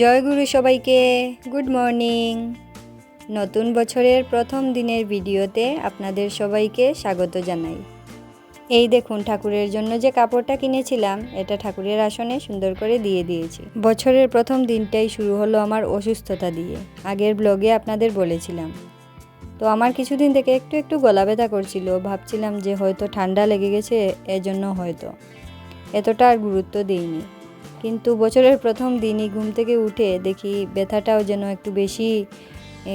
জয় গুরু সবাইকে, good morning. নতুন বছরের প্রথম দিনের ভিডিওতে আপনাদের সবাইকে স্বাগত জানাই। এই দেখুন, ঠাকুরের জন্য যে কাপড়টা কিনেছিলাম, এটা ঠাকুরের আসনে সুন্দর করে দিয়ে দিয়েছি। বছরের প্রথম দিনটাই শুরু হলো আমার অসুস্থতা দিয়ে, আগের ব্লগে আপনাদের বলেছিলাম। তো আমার কিছুদিন থেকে একটু একটু গলা ব্যথা করছিল, ভাবছিলাম যে হয়তো ঠান্ডা লেগে গেছে, এজন্য হয়তো। এতটা আর গুরুত্ব দিইনি। কিন্তু বছরের প্রথম দিনই ঘুম থেকে উঠে দেখি ব্যথাটাও যেন একটু বেশি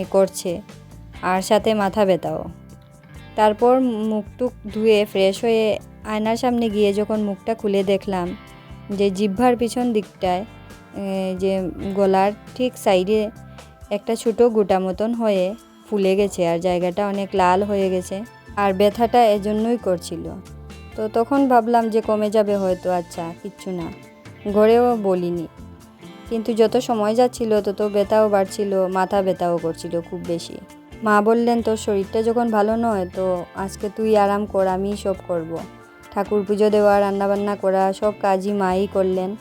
করছে। আর সাথে মাথা ব্যথাও। তারপর মুখটুক ধুয়ে ফ্রেশ হয়ে আয়নার সামনে গিয়ে যখন মুখটা খুলে দেখলাম যে জিহ্বার পিছন দিকটায় যে গলার ঠিক সাইডে একটা ছোটো গোটা মতন হয়ে ফুলে গেছে আর জায়গাটা অনেক লাল হয়ে গেছে আর ব্যথাটা এজন্যই করছিল। তো তখন ভাবলাম যে কমে যাবে হয়তো আচ্ছা কিচ্ছু না। ঘরেও বলিনি। কিন্তু যত সময় যাচ্ছিল, তত ব্যথাও বাড়ছিল, মাথা ব্যথাও করছিল খুব বেশি। মা বললেন, তোর শরীরটা যখন ভালো নয়, তো আজকে তুই আরাম কর আমি সব করব। ঠাকুর পুজো দেওয়া, রান্নাবান্না করা, সব কাজই মাই করলেন।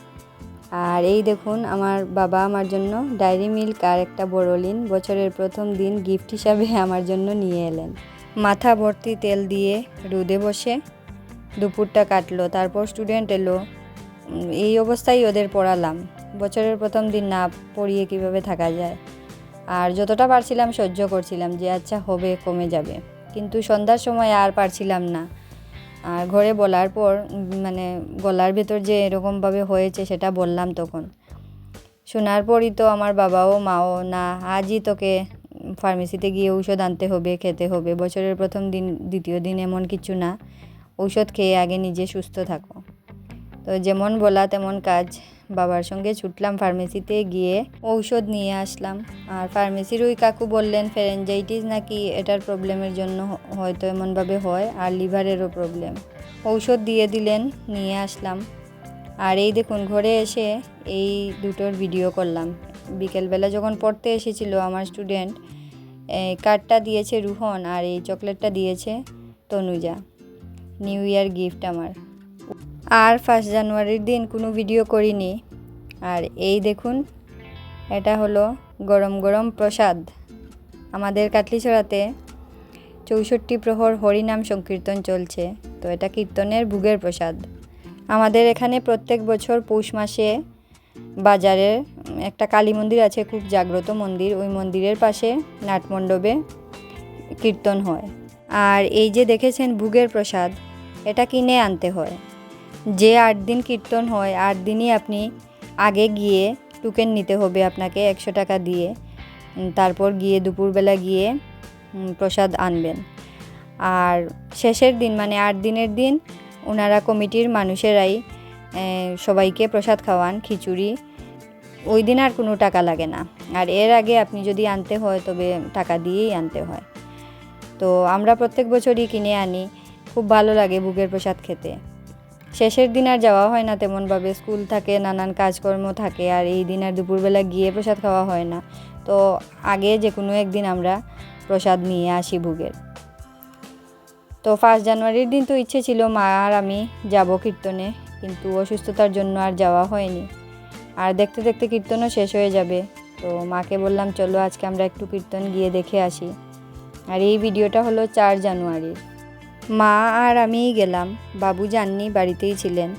আর এই দেখুন, আমার বাবা আমার জন্য ডায়েরি মিল্ক আর একটা বড়লিন বছরের প্রথম দিন গিফট হিসাবে আমার জন্য নিয়ে এলেন। মাথা ভর্তি তেল দিয়ে রোদে বসে দুপুরটা কাটলো, তারপর স্টুডেন্ট এলো। এই অবস্থায় ওদের পড়ালাম। বছরের প্রথম দিন না পড়িয়ে কীভাবে থাকা যায়? আর যতটা পারছিলাম সহ্য করছিলাম যে আচ্ছা হবে, কমে যাবে। কিন্তু সন্ধ্যার সময় আর পারছিলাম না। আর ঘরে বলার পর মানে গলার ভেতর যে এরকমভাবে হয়েছে সেটা বললাম তখন। শোনার পরই তো আমার বাবাও, মাও, না, আজই তোকে ফার্মেসিতে গিয়ে ঔষধ আনতে হবে, খেতে হবে। বছরের প্রথম দিন, দ্বিতীয় দিন এমন কিছু না। ঔষধ খেয়ে আগে নিজে সুস্থ থাকো। তো যেমন বলা তেমন কাজ। বাবার সঙ্গে ছুটলাম ফার্মেসিতে গিয়ে ঔষধ নিয়ে আসলাম। আর ফার্মেসির ওই কাকু বললেন ফেরেঞ্জাইটিস নাকি এটার প্রবলেমের জন্য হয়তো এমনভাবে হয় আর লিভারেরও প্রবলেম ঔষধ দিয়ে দিলেন, নিয়ে আসলাম। আর এই দেখুন, ঘরে এসে এই দুটোর ভিডিও করলাম। বিকেলবেলা যখন পড়তে এসেছিল আমার স্টুডেন্ট এই কার্ডটা দিয়েছে রুহন আর এই চকলেটটা দিয়েছে তনুজা। নিউ ইয়ার গিফট আমার। আর ফার্স্ট জানুয়ারির দিন কোনো ভিডিও করিনি। আর এই দেখুন, এটা হলো গরম গরম প্রসাদ। আমাদের কাটলিছড়াতে চৌষট্টি প্রহর হরিনাম সংকীর্তন চলছে, তো এটা কীর্তনের ভোগের প্রসাদ। আমাদের এখানে প্রত্যেক বছর পৌষ মাসে বাজারে একটা কালী মন্দির আছে, খুব জাগ্রত মন্দির। ওই মন্দিরের পাশে নাটমণ্ডপে কীর্তন হয়। আর এই যে দেখেছেন ভোগের প্রসাদ, এটা কিনে আনতে হয়। যে আট দিন কীর্তন হয়, আট দিনই আপনি আগে গিয়ে টুকেন নিতে হবে আপনাকে একশো টাকা দিয়ে। তারপর গিয়ে দুপুরবেলা গিয়ে প্রসাদ আনবেন। আর শেষের দিন মানে আট দিনের দিন, ওনারা কমিটির মানুষেরাই সবাইকে প্রসাদ খাওয়ান, খিচুড়ি। ওই দিন আর কোনো টাকা লাগে না। আর এর আগে আপনি যদি আনতে হয়, তবে টাকা দিয়েই আনতে হয়। তো আমরা প্রত্যেক বছরই কিনে আনি। খুব ভালো লাগে বুকের প্রসাদ খেতে। শেষের দিন আর যাওয়া হয় না তেমনভাবে। স্কুল থাকে, নানান কাজকর্ম থাকে আর এই দিন আর দুপুরবেলা গিয়ে প্রসাদ খাওয়া হয় না। তো আগে যে কোনো একদিন আমরা প্রসাদ নিয়ে আসি ভোগের। তো ফার্স্ট জানুয়ারির দিন তো ইচ্ছে ছিল, মা আর আমি যাব কীর্তনে। কিন্তু অসুস্থতার জন্য আর যাওয়া হয়নি। আর দেখতে দেখতে কীর্তনও শেষ হয়ে যাবে। তো মাকে বললাম, চলো আজকে আমরা একটু কীর্তন গিয়ে দেখে আসি। আর এই ভিডিওটা হলো চার জানুয়ারির মা আর আমিই গেলাম, বাবু যাননি, বাড়িতেই ছিলেন।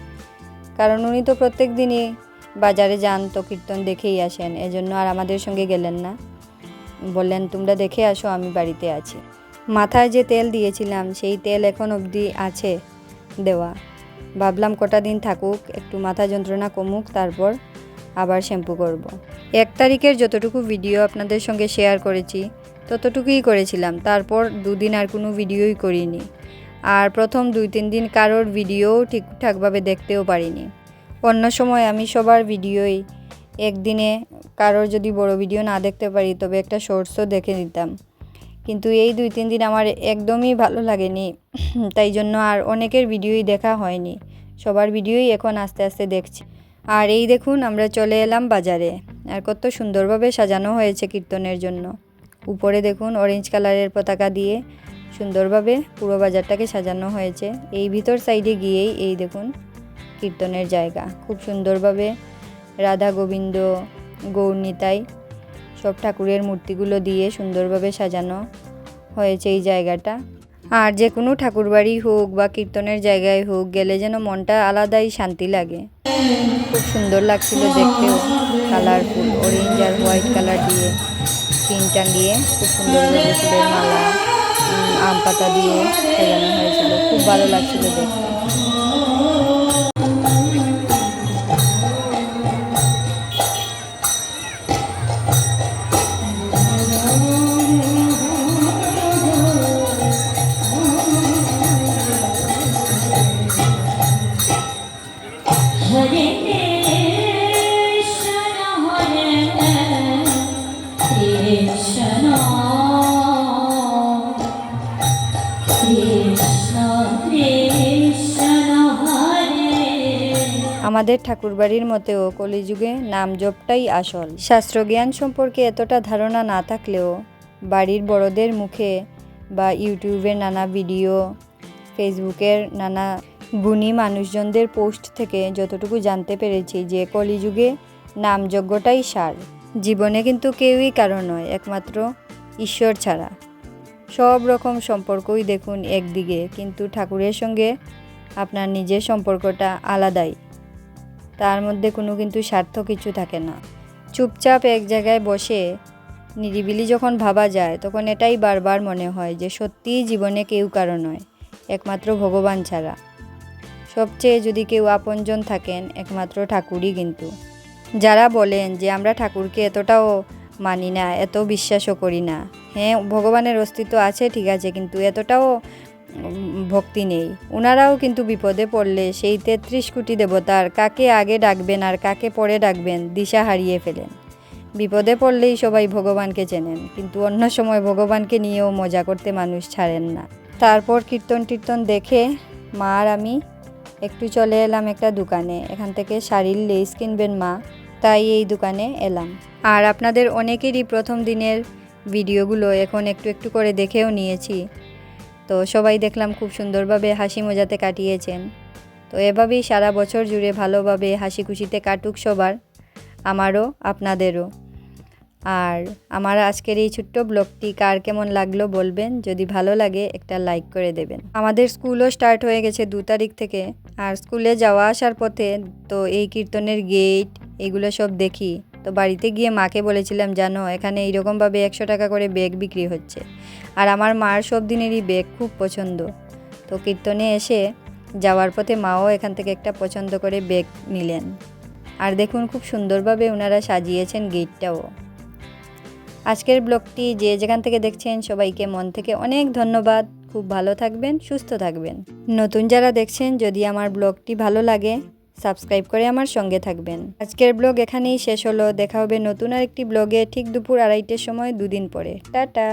কারণ উনি তো প্রত্যেক দিনই বাজারে যান, তো কীর্তন দেখেই আসেন, এজন্য আর আমাদের সঙ্গে গেলেন না। বললেন, তোমরা দেখে আসো, আমি বাড়িতে আছি। মাথায় যে তেল দিয়েছিলাম, সেই তেল এখন অবধি আছে দেওয়া। ভাবলাম, কটা দিন থাকুক, একটু মাথা যন্ত্রণা কমুক, তারপর আবার শ্যাম্পু করব। এক তারিখের যতটুকু ভিডিও আপনাদের সঙ্গে শেয়ার করেছি ততটুকুই করেছিলাম। তারপর দুদিন আর কোনো ভিডিওই করিনি। আর প্রথম দুই তিন দিন কারোর ভিডিও ঠিকঠাকভাবে দেখতেও পারিনি। অন্য সময় আমি সবার ভিডিওই একদিনে কারোর যদি বড় ভিডিও না দেখতে পারি, তবে একটা শর্টসও দেখে নিতাম। কিন্তু এই দুই তিন দিন আমার একদমই ভালো লাগেনি। তাই জন্য আর অনেকের ভিডিওই দেখা হয়নি। সবার ভিডিওই এখন আস্তে আস্তে দেখছি। আর এই দেখুন, আমরা চলে এলাম বাজারে। আর কত সুন্দরভাবে সাজানো হয়েছে কীর্তনের জন্য। উপরে দেখুন অরেঞ্জ কালারের পতাকা দিয়ে সুন্দরভাবে পুরো বাজারটাকে সাজানো হয়েছে। এই ভিতর সাইডে গিয়েই এই দেখুন কীর্তনের জায়গা। খুব সুন্দরভাবে রাধা গোবিন্দ, গৌরনিতাই সব ঠাকুরের মূর্তিগুলো দিয়ে সুন্দরভাবে সাজানো হয়েছে এই জায়গাটা। আর যে কোনো ঠাকুরবাড়ি হোক বা কীর্তনের জায়গায় হোক গেলে যেন মনটা আলাদাই শান্তি লাগে। খুব সুন্দর লাগছিল দেখতেও কালারফুল অরেঞ্জ আর হোয়াইট কালার দিয়ে স্ক্রিন টাঙিয়ে খুব সুন্দর ফুলের মালা আম পাতা দিয়ে সাজানো হয়েছিল। খুব ভালো লাগছিল দেখতে। আমাদের ঠাকুরবাড়ির মতেও কলিযুগে নাম জপটাই আসল। শাস্ত্রজ্ঞান সম্পর্কে এতটা ধারণা না থাকলেও বাড়ির বড়দের মুখে বা ইউটিউবের নানা ভিডিও, ফেসবুকের নানা গুণী মানুষজনদের পোস্ট থেকে যতটুকু জানতে পেরেছি যে কলিযুগে নামযজ্ঞটাই সার। জীবনে কিন্তু কেউই কারও নয়, একমাত্র ঈশ্বর ছাড়া। সব রকম সম্পর্কই দেখুন একদিকে, কিন্তু ঠাকুরের সঙ্গে আপনার নিজের সম্পর্কটা আলাদাই। তার মধ্যে কোনো কিন্তু স্বার্থ কিছু থাকে না। চুপচাপ এক জায়গায় বসে নিরিবিলি যখন ভাবা যায়, তখন এটাই বারবার মনে হয় যে সত্যিই জীবনে কেউ কারও নয়, একমাত্র ভগবান ছাড়া। সবচেয়ে যদি কেউ আপনজন থাকেন, একমাত্র ঠাকুরই কিন্তু। যারা বলেন যে আমরা ঠাকুরকে এতটাও মানি না, এত বিশ্বাসও করি না হ্যাঁ ভগবানের অস্তিত্ব আছে, ঠিক আছে, কিন্তু এতটাও ভক্তি নেই। ওনারাও কিন্তু বিপদে পড়লে সেই তেত্রিশ কোটি দেবতার কাকে আগে ডাকবেন আর কাকে পরে ডাকবেন দিশা হারিয়ে ফেলেন। বিপদে পড়লেই সবাই ভগবানকে চেনেন, কিন্তু অন্য সময় ভগবানকে নিয়েও মজা করতে মানুষ ছাড়েন না। তারপর কীর্তন টীর্তন দেখে, মা আর আমি একটু চলে এলাম একটা দোকানে, এখান থেকে শাড়ির লেস কিনবেন মা। তাই এই দোকানে এলাম। আর আপনাদের অনেকেরই প্রথম দিনের ভিডিওগুলো এখন একটু একটু করে দেখেও নিয়েছি। তো সবাই দেখলাম খুব সুন্দরভাবে হাসি মজাতে কাটিয়েছেন। তো এভাবেই সারা বছর জুড়ে ভালোভাবে হাসি খুশিতে কাটুক সবার, আমারও, আপনাদেরও। আর আমার আজকের এই ছোট্ট ব্লগটি কার কেমন লাগল বলবেন, যদি ভালো লাগে একটা লাইক করে দেবেন। আমাদের স্কুলও স্টার্ট হয়ে গেছে দু তারিখ থেকে, আর স্কুলে যাওয়া আসার পথে তো এই কীর্তনের গেট, এগুলো সব দেখি। তো বাড়িতে গিয়ে মাকে বলেছিলাম, জানো, এখানে এইরকমভাবে একশো টাকা করে ব্যাগ বিক্রি হচ্ছে। আর আমার মার সব দিনেরই ব্যাগ খুব পছন্দ। তো কীর্তনে এসে যাওয়ার পথে মাও এখান থেকে একটা পছন্দ করে ব্যাগ নিলেন। আর দেখুন, খুব সুন্দরভাবে ওনারা সাজিয়েছেন গেটটাও। আজকের ব্লগটি যে যেখান থেকে দেখছেন সবাইকে মন থেকে অনেক ধন্যবাদ। খুব ভালো থাকবেন, সুস্থ থাকবেন। নতুন যারা দেখছেন, যদি আমার ব্লগটি ভালো লাগে সাবস্ক্রাইব করে আমার সঙ্গে থাকবেন। আজকের ব্লগ এখানেই শেষ হলো। দেখা হবে নতুন আর একটি ব্লগে ঠিক দুপুর আড়াইটের সময় দুদিন পরে। টাটা!